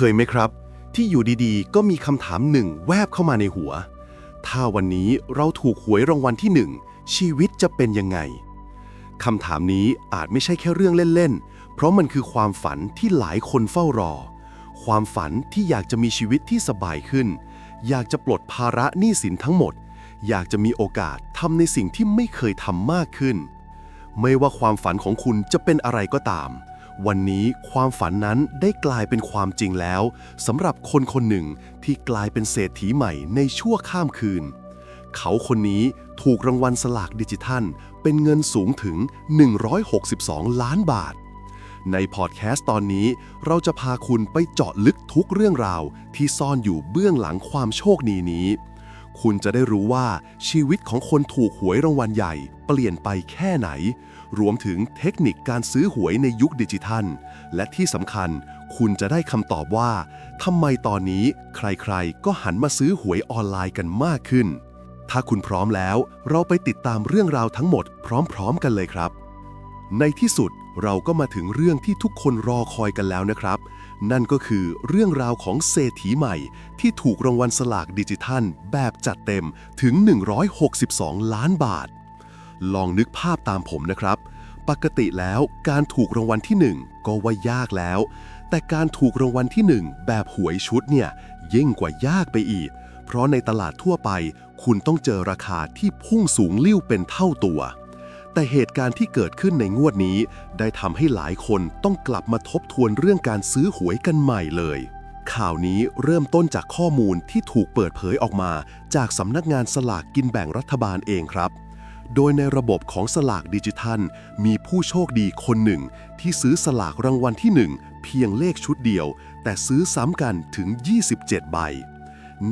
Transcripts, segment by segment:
คยไหมครับ ที่อยู่ดีๆ ก็มีคำถามหนึ่งแวบเข้ามาในหัว ถ้าวันนี้เราถูกหวยรางวัลที่หนึ่งชีวิตจะเป็นยังไงคำถามนี้อาจไม่ใช่แค่เรื่องเล่นๆ เพราะมันคือความฝันที่หลายคนเฝ้ารอ ความฝันที่อยากจะมีชีวิตที่สบายขึ้น อยากจะปลดภาระหนี้สินทั้งหมด อยากจะมีโอกาสทำในสิ่งที่ไม่เคยทำมากขึ้น ไม่ว่าความฝันของคุณจะเป็นอะไรก็ตาม วันนี้ความฝันนั้นได้กลายเป็นความจริงแล้วสำหรับคนคนหนึ่งที่กลายเป็นเศรษฐีใหม่ในชั่วข้ามคืน เขาคนนี้ถูกรางวัลสลากดิจิทัล เป็นเงินสูงถึง 162 ล้านบาท ในพอดแคสต์ตอนนี้เราจะพาคุณไปเจาะลึกทุกเรื่องราว ที่ซ่อนอยู่เบื้องหลังความโชคดีนี้ คุณจะได้รู้ว่าชีวิตของคนถูกหวยรางวัลใหญ่ เปลี่ยนไปแค่ไหน รวมถึงเทคนิคการซื้อหวยในยุคดิจิทัล และที่สำคัญคุณจะได้คำตอบว่าทำไมตอนนี้ใครๆ ก็หันมาซื้อหวยออนไลน์กันมากขึ้น ถ้าคุณพร้อมแล้ว เราไปติดตามเรื่องราวทั้งหมดพร้อมๆกันเลยครับ ในที่สุดเราก็มาถึงเรื่องที่ทุกคนรอคอยกันแล้วนะครับ นั่นก็คือเรื่องราวของเศรษฐีใหม่ ที่ถูกรางวัลสลากดิจิทัล แบบจัดเต็มถึง 162 ล้านบาท ลองนึกภาพตามผมนะครับ ปกติแล้วการถูกรางวัลที่ 1 ก็ว่ายากแล้ว แต่การถูกรางวัลที่ 1 แบบหวยชุดเนี่ยยิ่งกว่ายากไปอีก เพราะในตลาดทั่วไป คุณต้องเจอราคาที่พุ่งสูงลิ่วเป็นเท่าตัว แต่เหตุการณ์ที่เกิดขึ้นในงวดนี้ ได้ทำให้หลายคนต้องกลับมาทบทวนเรื่องการซื้อหวยกันใหม่เลยข่าวนี้เริ่มต้นจากข้อมูลที่ถูกเปิดเผยออกมา จากสำนักงานสลากกินแบ่งรัฐบาลเองครับ โดยในระบบของสลากดิจิทัล มีผู้โชคดีคนหนึ่ง ที่ซื้อสลากรางวัลที่ 1 เพียงเลขชุดเดียว แต่ซื้อซ้ำกันถึง 27 ใบ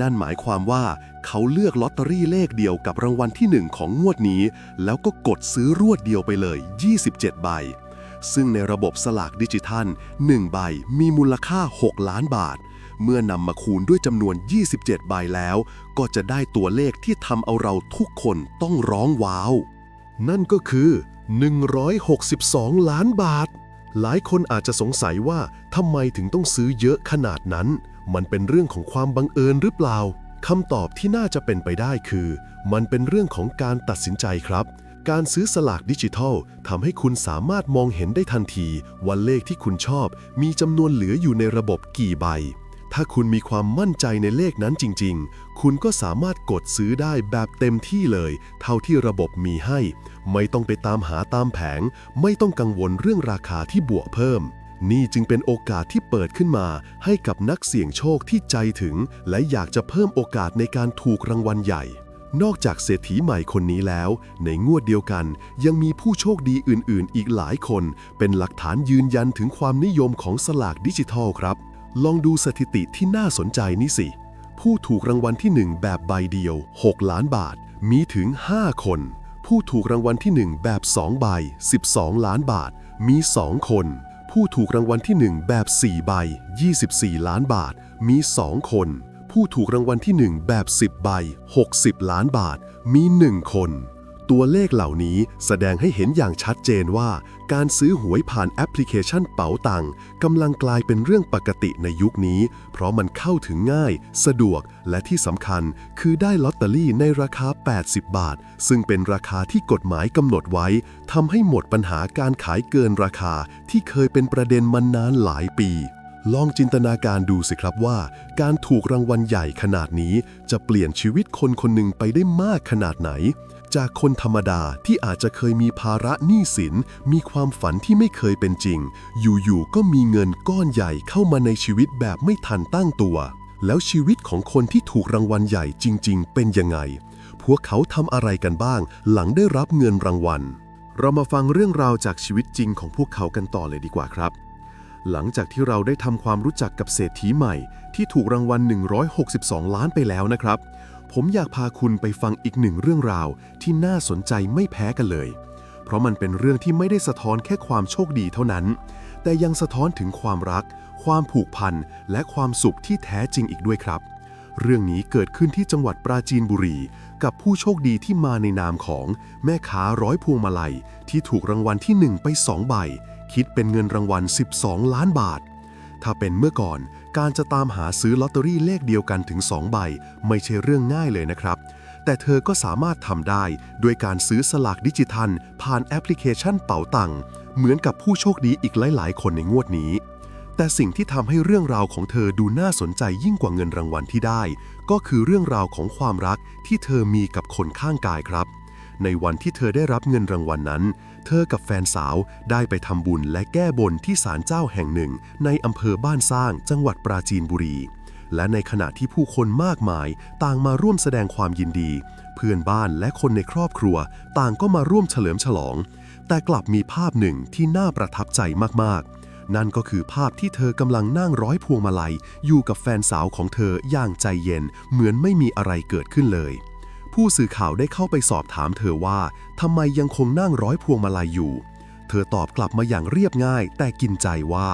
นั่นหมายความว่าเขาเลือกลอตเตอรี่เลขเดียวกับรางวัลที่ 1 ของงวดนี้ แล้วก็กดซื้อรวดเดียวไปเลย 27 ใบ ซึ่งในระบบสลากดิจิทัล 1 ใบมีมูลค่า 6 ล้านบาท เมื่อนำมาคูณด้วยจำนวน 27 ใบแล้ว ก็จะได้ตัวเลขที่ทำเอาเราทุกคนต้องร้องว้าว นั่นก็คือ 162 ล้านบาท หลายคนอาจจะสงสัยว่าทำไมถึงต้องซื้อเยอะขนาดนั้น มันเป็นเรื่องของความบังเอิญหรือเปล่าคำตอบที่น่าจะเป็นไปได้คือ มันเป็นเรื่องของการตัดสินใจครับการซื้อสลากดิจิทัลทำให้คุณสามารถมองเห็นได้ทันทีว่าเลขที่คุณชอบ มีจำนวนเหลืออยู่ในระบบกี่ใบ ถ้าคุณมีความมั่นใจในเลขนั้นจริง ๆ คุณก็สามารถกดซื้อได้แบบเต็มที่เลย เท่าที่ระบบมีให้ ไม่ต้องไปตามหาตามแผง ไม่ต้องกังวลเรื่องราคาที่บวกเพิ่ม นี่จึงเป็นโอกาสที่เปิดขึ้นมา ให้กับนักเสี่ยงโชคที่ใจถึง และอยากจะเพิ่มโอกาสในการถูกรางวัลใหญ่ นอกจากเศรษฐีใหม่คนนี้แล้ว ในงวดเดียวกัน ยังมีผู้โชคดีอื่น ๆ อีกหลายคน เป็นหลักฐานยืนยันถึงความนิยมของสลากดิจิทัลครับ ลองดูสถิติที่น่าสนใจนี่สิ ผู้ถูกรางวัลที่ 1 แบบใบเดียว 6 ล้านบาท มีถึง 5 คน ผู้ถูกรางวัลที่ 1 แบบ 2 ใบ 12 ล้านบาท มี 2 คน ผู้ถูกรางวัลที่ 1 แบบ 4 ใบ 24 ล้านบาท มี 2 คน ผู้ถูกรางวัลที่ 1 แบบ 10 ใบ 60 ล้านบาท มี 1 คน ตัวเลขเหล่านี้แสดงให้เห็นอย่างชัดเจนว่า การซื้อหวยผ่านแอปพลิเคชันเป๋าตังกำลังกลายเป็นเรื่องปกติในยุคนี้ เพราะมันเข้าถึงง่าย สะดวกและที่สำคัญคือได้ลอตเตอรี่ในราคา 80 บาท ซึ่งเป็นราคาที่กฎหมายกำหนดไว้ทำให้หมดปัญหาการขายเกินราคาที่เคยเป็นประเด็นมานานหลายปีลองจินตนาการดูสิครับว่า การถูกรางวัลใหญ่ขนาดนี้จะเปลี่ยนชีวิตคนคนหนึ่งไปได้มากขนาดไหน จากคนธรรมดาที่อาจจะเคยมีภาระหนี้สิน มีความฝันที่ไม่เคยเป็นจริง อยู่ๆก็มีเงินก้อนใหญ่เข้ามาในชีวิตแบบไม่ทันตั้งตัว แล้วชีวิตของคนที่ถูกรางวัลใหญ่จริง ๆ เป็นยังไง พวกเขาทำอะไรกันบ้าง หลังได้รับเงินรางวัล เรามาฟังเรื่องราวจากชีวิตจริงของพวกเขากันต่อเลยดีกว่าครับหลังจากที่เราได้ทำความรู้จักกับเศรษฐีใหม่ที่ถูกรางวัล 162 ล้านไปแล้วนะครับ ผมอยากพาคุณไปฟังอีกหนึ่งเรื่องราวที่น่าสนใจไม่แพ้กันเลย เพราะมันเป็นเรื่องที่ไม่ได้สะท้อนแค่ความโชคดีเท่านั้น แต่ยังสะท้อนถึงความรัก ความผูกพัน และความสุขที่แท้จริงอีกด้วยครับ เรื่องนี้เกิดขึ้นที่จังหวัดปราจีนบุรี กับผู้โชคดีที่มาในนามของแม่ค้าร้อยพวงมาลัย ที่ถูกรางวัลที่ 1 ไป 2 ใบ คิดเป็นเงินรางวัล 12 ล้านบาท ถ้าเป็นเมื่อก่อน การจะตามหาซื้อลอตเตอรี่เลขเดียวกันถึง 2 ใบ ไม่ใช่เรื่องง่ายเลยนะครับ แต่เธอก็สามารถทำได้ด้วยการซื้อสลากดิจิทัล ผ่านแอปพลิเคชันเป๋าตังเหมือนกับผู้โชคดีอีกหลาย ๆ คนในงวดนี้ แต่สิ่งที่ทำให้เรื่องราวของเธอดูน่าสนใจยิ่งกว่าเงินรางวัลที่ได้ ก็คือเรื่องราวของความรักที่เธอมีกับคนข้างกายครับ ในวันที่เธอได้รับเงินรางวัลนั้น เธอกับแฟนสาวได้ไปทำบุญและแก้บนที่ศาลเจ้าแห่งหนึ่ง ในอำเภอบ้านสร้างจังหวัดปราจีนบุรี และในขณะที่ผู้คนมากมาย ต่างมาร่วมแสดงความยินดี เพื่อนบ้านและคนในครอบครัว ต่างก็มาร่วมเฉลิมฉลอง แต่กลับมีภาพหนึ่งที่น่าประทับใจมากๆนั่นก็คือภาพที่เธอกำลังนั่งร้อยพวงมาลัย อยู่กับแฟนสาวของเธออย่างใจเย็น เหมือนไม่มีอะไรเกิดขึ้นเลย ผู้สื่อข่าวได้เข้าไปสอบถามเธอว่าทำไมยังคงนั่งร้อยพวงมาลัยอยู่ เธอตอบกลับมาอย่างเรียบง่าย แต่กินใจว่า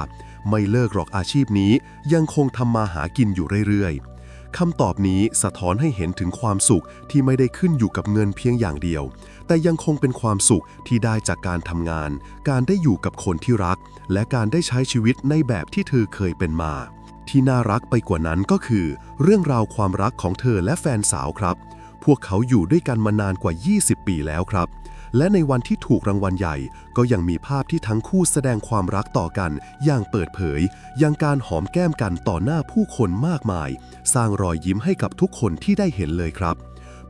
ไม่เลิกหรอกอาชีพนี้ ยังคงทำมาหากินอยู่เรื่อยๆคำตอบนี้สะท้อนให้เห็นถึงความสุขที่ไม่ได้ขึ้นอยู่กับเงินเพียงอย่างเดียว แต่ยังคงเป็นความสุขที่ได้จากการทำงาน การได้อยู่กับคนที่รัก และการได้ใช้ชีวิตในแบบที่เธอเคยเป็นมาที่น่ารักไปกว่านั้นก็คือ เรื่องราวความรักของเธอและแฟนสาวครับ พวกเขาอยู่ด้วยกันมานานกว่า 20 ปีแล้วครับ และในวันที่ถูกรางวัลใหญ่ ก็ยังมีภาพที่ทั้งคู่แสดงความรักต่อกัน อย่างเปิดเผยอย่างการหอมแก้มกันต่อหน้าผู้คนมากมาย สร้างรอยยิ้มให้กับทุกคนที่ได้เห็นเลยครับ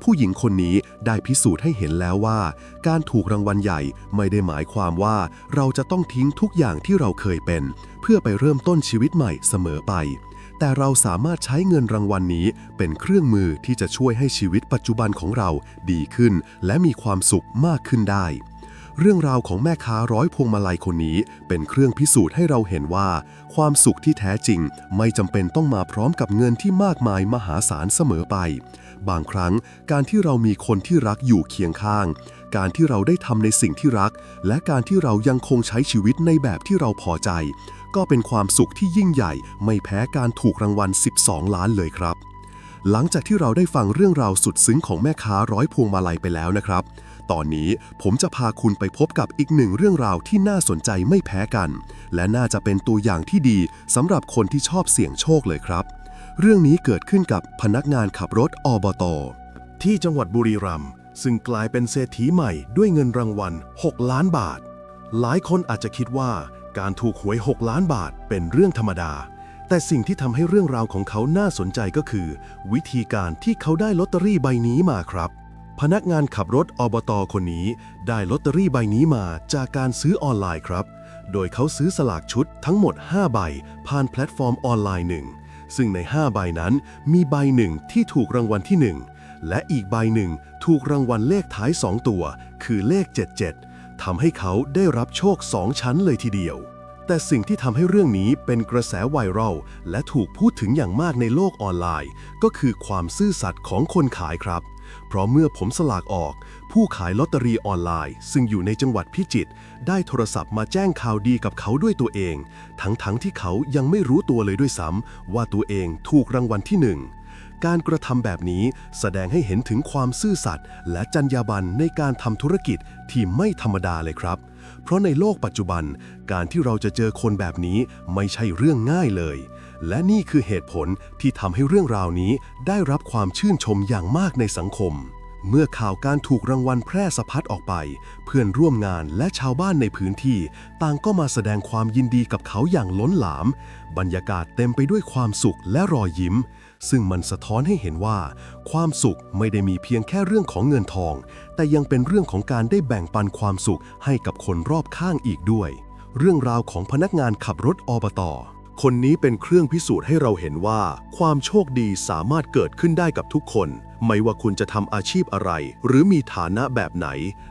ผู้หญิงคนนี้ได้พิสูจน์ให้เห็นแล้วว่า การถูกรางวัลใหญ่ไม่ได้หมายความว่า เราจะต้องทิ้งทุกอย่างที่เราเคยเป็น เพื่อไปเริ่มต้นชีวิตใหม่เสมอไป แต่เราสามารถใช้เงินรางวัลนี้เป็นเครื่องมือที่จะช่วยให้ชีวิตปัจจุบันของเราดีขึ้น และมีความสุขมากขึ้นได้ เรื่องราวของแม่ค้าร้อยพวงมาลัยคนนี้ เป็นเครื่องพิสูจน์ให้เราเห็นว่า ความสุขที่แท้จริง ไม่จำเป็นต้องมาพร้อมกับเงินที่มากมายมหาศาลเสมอไป บางครั้งการที่เรามีคนที่รักอยู่เคียงข้าง การที่เราได้ทำในสิ่งที่รัก และการที่เรายังคงใช้ชีวิตในแบบที่เราพอใจ ก็เป็นความสุขที่ยิ่งใหญ่ ไม่แพ้การถูกรางวัล 12 ล้านเลยครับ หลังจากที่เราได้ฟังเรื่องราวสุดซึ้งของแม่ค้าร้อยพวงมาลัยไปแล้วนะครับ ตอนนี้ผมจะพาคุณไปพบกับอีกหนึ่งเรื่องราวที่น่าสนใจไม่แพ้กัน และน่าจะเป็นตัวอย่างที่ดีสำหรับคนที่ชอบเสี่ยงโชคเลยครับ เรื่องนี้เกิดขึ้นกับพนักงานขับรถอบตที่จังหวัดบุรีรัมย์ซึ่งกลายเป็นเศรษฐีใหม่ด้วยเงินรางวัล 6 ล้านบาท หลายคนอาจจะคิดว่า การถูกหวย 6 ล้านบาทเป็นเรื่องธรรมดา แต่สิ่งที่ทำให้เรื่องราวของเขาน่าสนใจก็คือ วิธีการที่เขาได้ลอตเตอรี่ใบนี้มาครับ พนักงานขับรถอบตคนนี้ได้ลอตเตอรี่ใบนี้มาจากการซื้อออนไลน์ครับ โดยเขาซื้อสลากชุดทั้งหมด 5 ใบ ผ่านแพลตฟอร์มออนไลน์หนึ่งซึ่งใน 5 ใบนั้นมีใบหนึ่งที่ถูกรางวัลที่ 1 และอีกใบหนึ่งถูกรางวัลเลขท้าย 2 ตัว คือเลข 77 ทำให้เขาได้รับโชค2ชั้นเลยทีเดียว แต่สิ่งที่ทำให้เรื่องนี้เป็นกระแสไวรัลและถูกพูดถึงอย่างมากในโลกออนไลน์ ก็คือความซื่อสัตย์ของคนขายครับ เพราะเมื่อผมสลากออก ผู้ขายลอตเตอรี่ออนไลน์ ซึ่งอยู่ในจังหวัดพิจิตรได้โทรศัพท์มาแจ้งข่าวดีกับเขาด้วยตัวเอง ทั้งๆทที่เขายังไม่รู้ตัวเลยด้วยซ้ำว่าตัวเองถูกรางวัลที่หนึ่ง การกระทำแบบนี้แสดงให้เห็นถึงความซื่อสัตย์และจรรยาบรรณในการทำธุรกิจที่ไม่ธรรมดาเลยครับ เพราะในโลกปัจจุบัน การที่เราจะเจอคนแบบนี้ไม่ใช่เรื่องง่ายเลย และนี่คือเหตุผลที่ทำให้เรื่องราวนี้ได้รับความชื่นชมอย่างมากในสังคม เมื่อข่าวการถูกรางวัลแพร่สะพัดออกไป เพื่อนร่วมงานและชาวบ้านในพื้นที่ ต่างก็มาแสดงความยินดีกับเขาอย่างล้นหลาม บรรยากาศเต็มไปด้วยความสุขและรอยยิ้ม ซึ่งมันสะท้อนให้เห็นว่า ความสุขไม่ได้มีเพียงแค่เรื่องของเงินทอง แต่ยังเป็นเรื่องของการได้แบ่งปันความสุขให้กับคนรอบข้างอีกด้วย เรื่องราวของพนักงานขับรถอบต คนนี้เป็นเครื่องพิสูจน์ให้เราเห็นว่า ความโชคดีสามารถเกิดขึ้นได้กับทุกคน ไม่ว่าคุณจะทำอาชีพอะไร หรือมีฐานะแบบไหน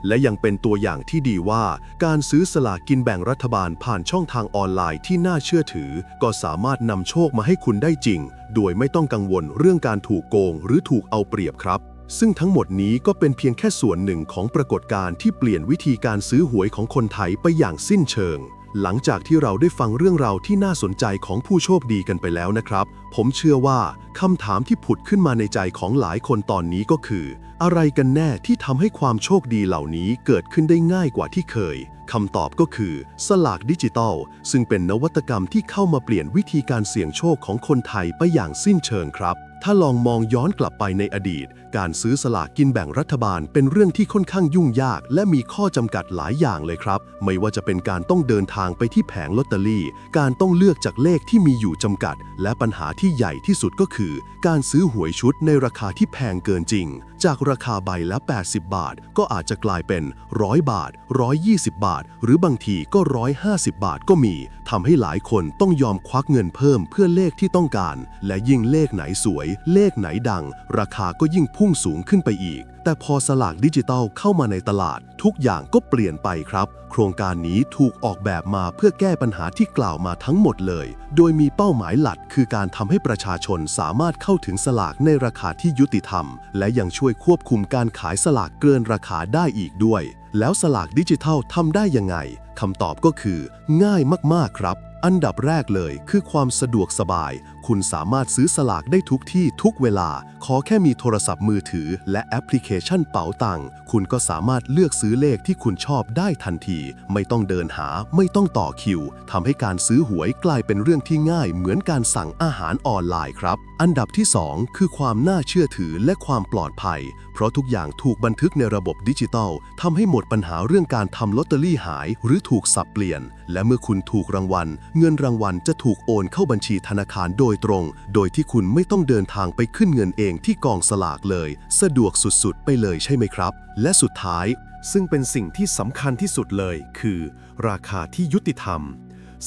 และยังเป็นตัวอย่างที่ดีว่า การซื้อสลากกินแบ่งรัฐบาลผ่านช่องทางออนไลน์ที่น่าเชื่อถือ ก็สามารถนำโชคมาให้คุณได้จริง โดยไม่ต้องกังวลเรื่องการถูกโกง หรือถูกเอาเปรียบครับซึ่งทั้งหมดนี้ก็เป็นเพียงแค่ส่วนหนึ่งของปรากฏการณ์ที่เปลี่ยนวิธีการซื้อหวยของคนไทยไปอย่างสิ้นเชิง หลังจากที่เราได้ฟังเรื่องราวที่น่าสนใจของผู้โชคดีกันไปแล้วนะครับ ผมเชื่อว่าคำถามที่ผุดขึ้นมาในใจของหลายคนตอนนี้ก็คือ อะไรกันแน่ที่ทำให้ความโชคดีเหล่านี้เกิดขึ้นได้ง่ายกว่าที่เคยคำตอบก็คือ สลากดิจิตอลซึ่งเป็นนวัตกรรมที่เข้ามาเปลี่ยนวิธีการเสี่ยงโชคของคนไทยไปอย่างสิ้นเชิงครับ ถ้าลองมองย้อนกลับไปในอดีต การซื้อสลากกินแบ่งรัฐบาลเป็นเรื่องที่ค่อนข้างยุ่งยาก และมีข้อจำกัดหลายอย่างเลยครับ ไม่ว่าจะเป็นการต้องเดินทางไปที่แผงลอตเตอรี่ การต้องเลือกจากเลขที่มีอยู่จำกัด และปัญหาที่ใหญ่ที่สุดก็คือ การซื้อหวยชุดในราคาที่แพงเกินจริง จากราคาใบละ 80 บาท ก็อาจจะกลายเป็น 100 บาท 120 บาท หรือบางทีก็ 150 บาทก็มีทำให้หลายคนต้องยอมควักเงินเพิ่มเพื่อเลขที่ต้องการ และยิ่งเลขไหนสวย เลขไหนดัง ราคาก็ยิ่งพุ่งุ่งสูงขึ้นไปอีก แต่พอสลากดิจิตัลเข้ามาในตลาด ทุกอย่างก็เปลี่ยนไปครับ โครงการนี้ถูกออกแบบมาเพื่อแก้ปัญหาที่กล่าวมาทั้งหมดเลย โดยมีเป้าหมายหลักคือการทำให้ประชาชนสามารถเข้าถึงสลากในราคาที่ยุติธรรม และยังช่วยควบคุมการขายสลากเกินราคาได้อีกด้วย แล้วสลากดิจิทัลทำได้ยังไงคำตอบก็คือ ง่ายมากๆครับอันดับแรกเลยคือความสะดวกสบาย คุณสามารถซื้อสลากได้ทุกที่ทุกเวลา ขอแค่มีโทรศัพท์มือถือ และแอปพลิเคชันเป๋าตังคุณก็สามารถเลือกซื้อเลขที่คุณชอบได้ทันที ไม่ต้องเดินหา ไม่ต้องต่อคิวทำให้การซื้อหวยกลายเป็นเรื่องที่ง่าย เหมือนการสั่งอาหารออนไลน์ครับ อันดับที่ 2 คือความน่าเชื่อถือและความปลอดภัย เพราะทุกอย่างถูกบันทึกในระบบดิจิทัลทำให้หมดปัญหาเรื่องการทำลอตเตอรี่หาย หรือถูกสับเปลี่ยน และเมื่อคุณถูกรางวัล เงินรางวัลจะถูกโอนเข้าบัญชีธนาคารโดยตรง โดยที่คุณไม่ต้องเดินทางไปขึ้นเงินเองที่กองสลากเลย สะดวกสุดๆ ไปเลยใช่ไหมครับ และสุดท้าย ซึ่งเป็นสิ่งที่สำคัญที่สุดเลย คือ ราคาที่ยุติธรรม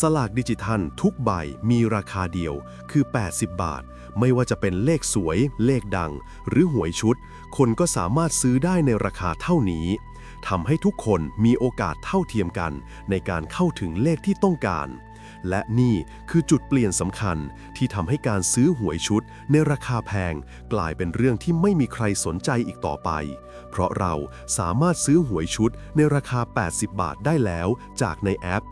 สลากดิจิทัลทุกใบมีราคาเดียว คือ 80 บาท ไม่ว่าจะเป็นเลขสวย เลขดัง หรือหวยชุด คนก็สามารถซื้อได้ในราคาเท่านี้ทำให้ทุกคนมีโอกาสเท่าเทียมกัน ในการเข้าถึงเลขที่ต้องการ และนี่คือจุดเปลี่ยนสำคัญที่ทำให้การซื้อหวยชุดในราคาแพง กลายเป็นเรื่องที่ไม่มีใครสนใจอีกต่อไป เพราะเราสามารถซื้อหวยชุดในราคา 80 บาทได้แล้วจากในแอป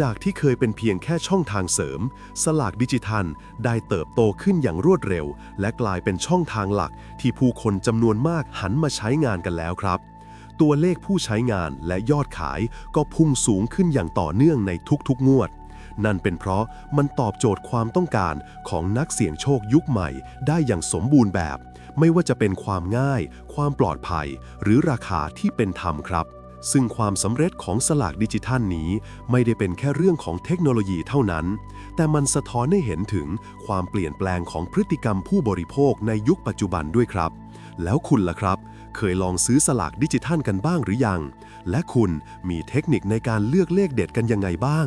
จากที่เคยเป็นเพียงแค่ช่องทางเสริม สลากดิจิทัลได้เติบโตขึ้นอย่างรวดเร็ว และกลายเป็นช่องทางหลักที่ผู้คนจำนวนมากหันมาใช้งานกันแล้วครับตัวเลขผู้ใช้งานและยอดขายก็พุ่งสูงขึ้นอย่างต่อเนื่องในทุกๆ งวด นั่นเป็นเพราะมันตอบโจทย์ความต้องการของนักเสี่ยงโชคยุคใหม่ได้อย่างสมบูรณ์แบบ ไม่ว่าจะเป็นความง่าย ความปลอดภัย หรือราคาที่เป็นธรรมครับ ซึ่งความสำเร็จของสลากดิจิทัลนี้ ไม่ได้เป็นแค่เรื่องของเทคโนโลยีเท่านั้น แต่มันสะท้อนให้เห็นถึงความเปลี่ยนแปลงของพฤติกรรมผู้บริโภคในยุคปัจจุบันด้วยครับ แล้วคุณล่ะครับเคยลองซื้อสลากดิจิทัลกันบ้างหรือยัง และคุณมีเทคนิคในการเลือกเลขเด็ดกันยังไงบ้าง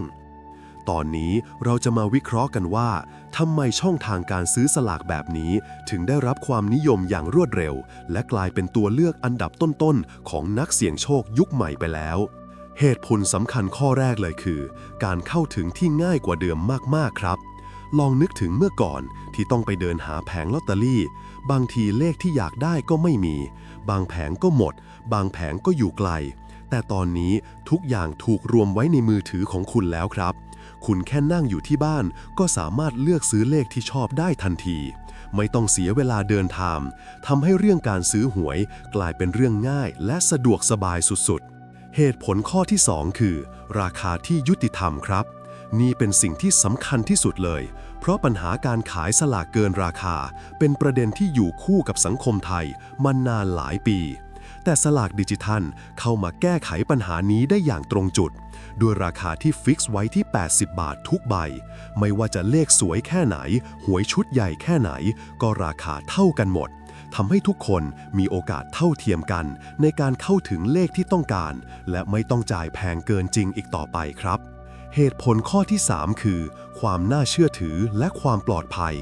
ตอนนี้เราจะมาวิเคราะห์กันว่าทำไมช่องทางการซื้อสลากแบบนี้ ถึงได้รับความนิยมอย่างรวดเร็ว และกลายเป็นตัวเลือกอันดับต้นๆ ของนักเสี่ยงโชคยุคใหม่ไปแล้ว เหตุผลสำคัญข้อแรกเลยคือ การเข้าถึงที่ง่ายกว่าเดิมมากๆครับลองนึกถึงเมื่อก่อนที่ต้องไปเดินหาแผงลอตเตอรี่ บางทีเลขที่อยากได้ก็ไม่มี บางแผงก็หมด บางแผงก็อยู่ไกล แต่ตอนนี้ทุกอย่างถูกรวมไว้ในมือถือของคุณแล้วครับ คุณแค่นั่งอยู่ที่บ้านก็สามารถเลือกซื้อเลขที่ชอบได้ทันที ไม่ต้องเสียเวลาเดินทางทำให้เรื่องการซื้อหวยกลายเป็นเรื่องง่ายและสะดวกสบายสุดๆ เหตุผลข้อที่ 2 คือ ราคาที่ยุติธรรมครับ นี่เป็นสิ่งที่สำคัญที่สุดเลย เพราะปัญหาการขายสลากเกินราคา เป็นประเด็นที่อยู่คู่กับสังคมไทยมานานหลายปี แต่สลากดิจิทัลเข้ามาแก้ไขปัญหานี้ได้อย่างตรงจุด ด้วยราคาที่ฟิกซ์ไว้ที่ 80 บาททุกใบ ไม่ว่าจะเลขสวยแค่ไหน หวยชุดใหญ่แค่ไหน ก็ราคาเท่ากันหมดทำให้ทุกคนมีโอกาสเท่าเทียมกัน ในการเข้าถึงเลขที่ต้องการ และไม่ต้องจ่ายแพงเกินจริงอีกต่อไปครับ เหตุผลข้อที่ 3 คือ ความน่าเชื่อถือและความปลอดภัย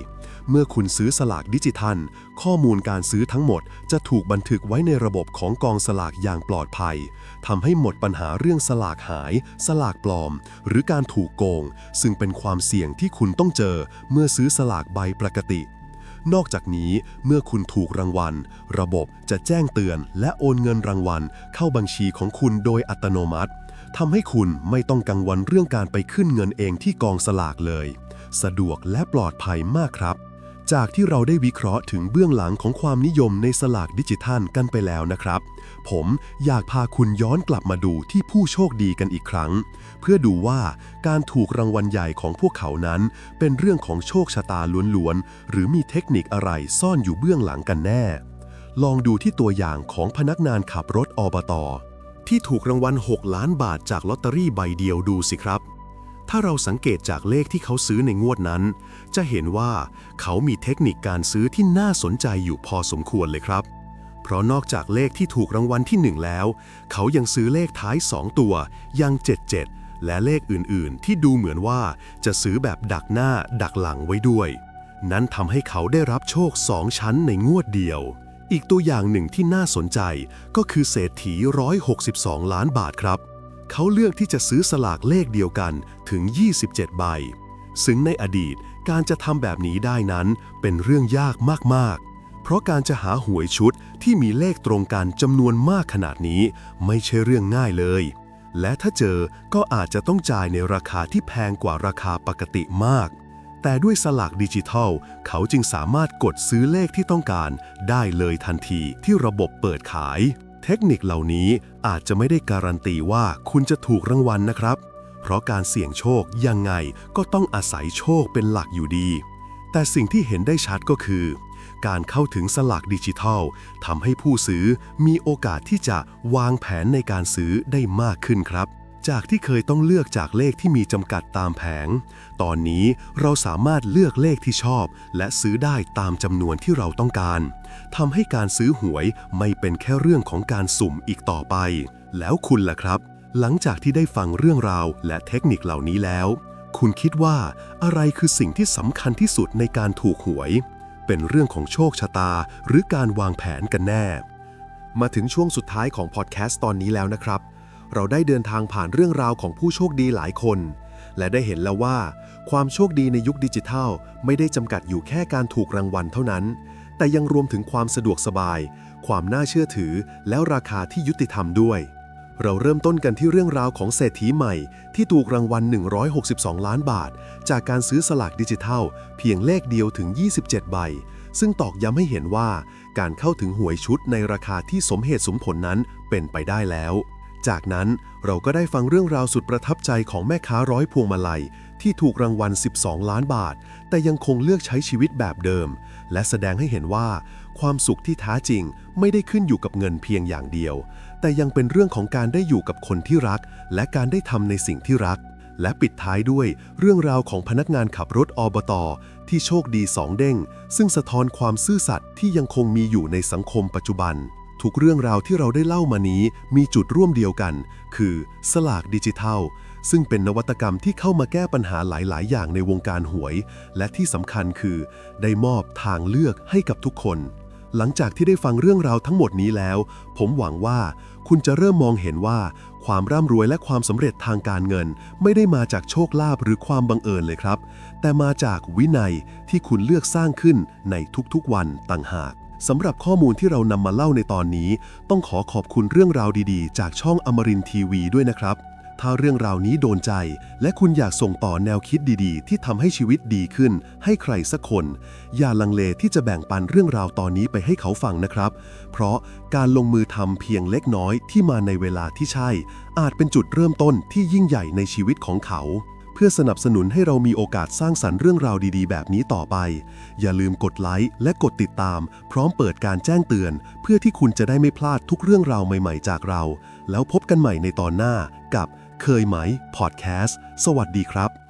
เมื่อคุณซื้อสลากดิจิทัล ข้อมูลการซื้อทั้งหมดจะถูกบันทึกไว้ในระบบของกองสลากอย่างปลอดภัยทำให้หมดปัญหาเรื่องสลากหาย สลากปลอม หรือการถูกโกง ซึ่งเป็นความเสี่ยงที่คุณต้องเจอ เมื่อซื้อสลากใบปกตินอกจากนี้เมื่อคุณถูกรางวัล ระบบจะแจ้งเตือน และโอนเงินรางวัล เข้าบัญชีของคุณโดยอัตโนมัติทำให้คุณไม่ต้องกังวลเรื่องการไปขึ้นเงินเองที่กองสลากเลย สะดวกและปลอดภัยมากครับ จากที่เราได้วิเคราะห์ถึงเบื้องหลังของความนิยมในสลากดิจิทัลกันไปแล้วนะครับ ผมอยากพาคุณย้อนกลับมาดูที่ผู้โชคดีกันอีกครั้ง เพื่อดูว่าการถูกรางวัลใหญ่ของพวกเขานั้น เป็นเรื่องของโชคชะตาล้วนๆ หรือมีเทคนิคอะไรซ่อนอยู่เบื้องหลังกันแน่ ลองดูที่ตัวอย่างของพนักงานขับรถอบตที่ถูกรางวัล 6 ล้านบาทจากลอตเตอรี่ใบเดียวดูสิครับ ถ้าเราสังเกตจากเลขที่เขาซื้อในงวดนั้น จะเห็นว่าเขามีเทคนิคการซื้อที่น่าสนใจอยู่พอสมควรเลยครับ เพราะนอกจากเลขที่ถูกรางวัลที่ 1 แล้ว เขายังซื้อเลขท้าย 2 ตัวย่าง77 และเลขอื่นๆ ที่ดูเหมือนว่าจะซื้อแบบดักหน้าดักหลังไว้ด้วย นั้นทำให้เขาได้รับโชค 2 ชั้นในงวดเดียว อีกตัวอย่างหนึ่งที่น่าสนใจก็คือเศรษฐี 162 ล้านบาทครับ เขาเลือกที่จะซื้อสลากเลขเดียวกันถึง 27 ใบ ซึ่งในอดีตการจะทำแบบนี้ได้นั้นเป็นเรื่องยากมาก ๆ เพราะการจะหาหวยชุดที่มีเลขตรงกันจำนวนมากขนาดนี้ไม่ใช่เรื่องง่ายเลย และถ้าเจอก็อาจจะต้องจ่ายในราคาที่แพงกว่าราคาปกติมาก แต่ด้วยสลากดิจิทัล เขาจึงสามารถกดซื้อเลขที่ต้องการได้เลยทันทีที่ระบบเปิดขาย เทคนิคเหล่านี้อาจจะไม่ได้การันตีว่าคุณจะถูกรางวัลนะครับ เพราะการเสี่ยงโชคยังไงก็ต้องอาศัยโชคเป็นหลักอยู่ดี แต่สิ่งที่เห็นได้ชัดก็คือ การเข้าถึงสลากดิจิทัลทำให้ผู้ซื้อมีโอกาสที่จะวางแผนในการซื้อได้มากขึ้นครับ จากที่เคยต้องเลือกจากเลขที่มีจำกัดตามแผง ตอนนี้เราสามารถเลือกเลขที่ชอบ และซื้อได้ตามจำนวนที่เราต้องการทำให้การซื้อหวยไม่เป็นแค่เรื่องของการสุ่มอีกต่อไป แล้วคุณล่ะครับ หลังจากที่ได้ฟังเรื่องราวและเทคนิคเหล่านี้แล้ว คุณคิดว่าอะไรคือสิ่งที่สำคัญที่สุดในการถูกหวย เป็นเรื่องของโชคชะตา หรือการวางแผนกันแน่ มาถึงช่วงสุดท้ายของพอดแคสต์ตอนนี้แล้วนะครับ เราได้เดินทางผ่านเรื่องราวของผู้โชคดีหลายคน และได้เห็นแล้วว่า ความโชคดีในยุคดิจิทัล ไม่ได้จำกัดอยู่แค่การถูกรางวัลเท่านั้น แต่ยังรวมถึงความสะดวกสบาย ความน่าเชื่อถือ แล้วราคาที่ยุติธรรมด้วย เราเริ่มต้นกันที่เรื่องราวของเศรษฐีใหม่ ที่ถูกรางวัล 162 ล้านบาท จากการซื้อสลากดิจิทัล เพียงเลขเดียวถึง 27 ใบซึ่งตอกย้ำให้เห็นว่าการเข้าถึงหวยชุดในราคาที่สมเหตุสมผลนั้นเป็นไปได้แล้ว จากนั้นเราก็ได้ฟังเรื่องราวสุดประทับใจของแม่ค้าร้อยพวงมาลัย ที่ถูกรางวัล 12 ล้านบาท แต่ยังคงเลือกใช้ชีวิตแบบเดิม และแสดงให้เห็นว่า ความสุขที่แท้จริงไม่ได้ขึ้นอยู่กับเงินเพียงอย่างเดียว แต่ยังเป็นเรื่องของการได้อยู่กับคนที่รัก และการได้ทำในสิ่งที่รัก และปิดท้ายด้วยเรื่องราวของพนักงานขับรถอบต ที่โชคดีสองเด้ง ซึ่งสะท้อนความซื่อสัตย์ที่ยังคงมีอยู่ในสังคมปัจจุบัน ทุกเรื่องราวที่เราได้เล่ามานี้มีจุดร่วมเดียวกัน คือสลากดิจิทัล ซึ่งเป็นนวัตกรรมที่เข้ามาแก้ปัญหาหลาย ๆ อย่างในวงการหวย และที่สำคัญคือ ได้มอบทางเลือกให้กับทุกคน หลังจากที่ได้ฟังเรื่องราวทั้งหมดนี้แล้ว ผมหวังว่าคุณจะเริ่มมองเห็นว่า ความร่ำรวยและความสำเร็จทางการเงิน ไม่ได้มาจากโชคลาภหรือความบังเอิญเลยครับ แต่มาจากวินัยที่คุณเลือกสร้างขึ้นในทุกๆวันต่างหาก สำหรับข้อมูลที่เรานำมาเล่าในตอนนี้ ต้องขอขอบคุณเรื่องราวดีๆ จากช่องอมรินทีวีด้วยนะครับ ถ้าเรื่องราวนี้โดนใจ และคุณอยากส่งต่อแนวคิดดีๆ ที่ทำให้ชีวิตดีขึ้น ให้ใครสักคน อย่าลังเลที่จะแบ่งปันเรื่องราวตอนนี้ไปให้เขาฟังนะครับ เพราะการลงมือทำเพียงเล็กน้อยที่มาในเวลาที่ใช่ อาจเป็นจุดเริ่มต้นที่ยิ่งใหญ่ในชีวิตของเขา เพื่อสนับสนุนให้เรามีโอกาสสร้างสรรค์เรื่องราวดีๆ แบบนี้ต่อไป อย่าลืมกดไลค์และกดติดตาม พร้อมเปิดการแจ้งเตือน เพื่อที่คุณจะได้ไม่พลาดทุกเรื่องราวใหม่ๆ จากเรา แล้วพบกันใหม่ในตอนหน้ากับเคยไหมพอดแคสต์สวัสดีครับ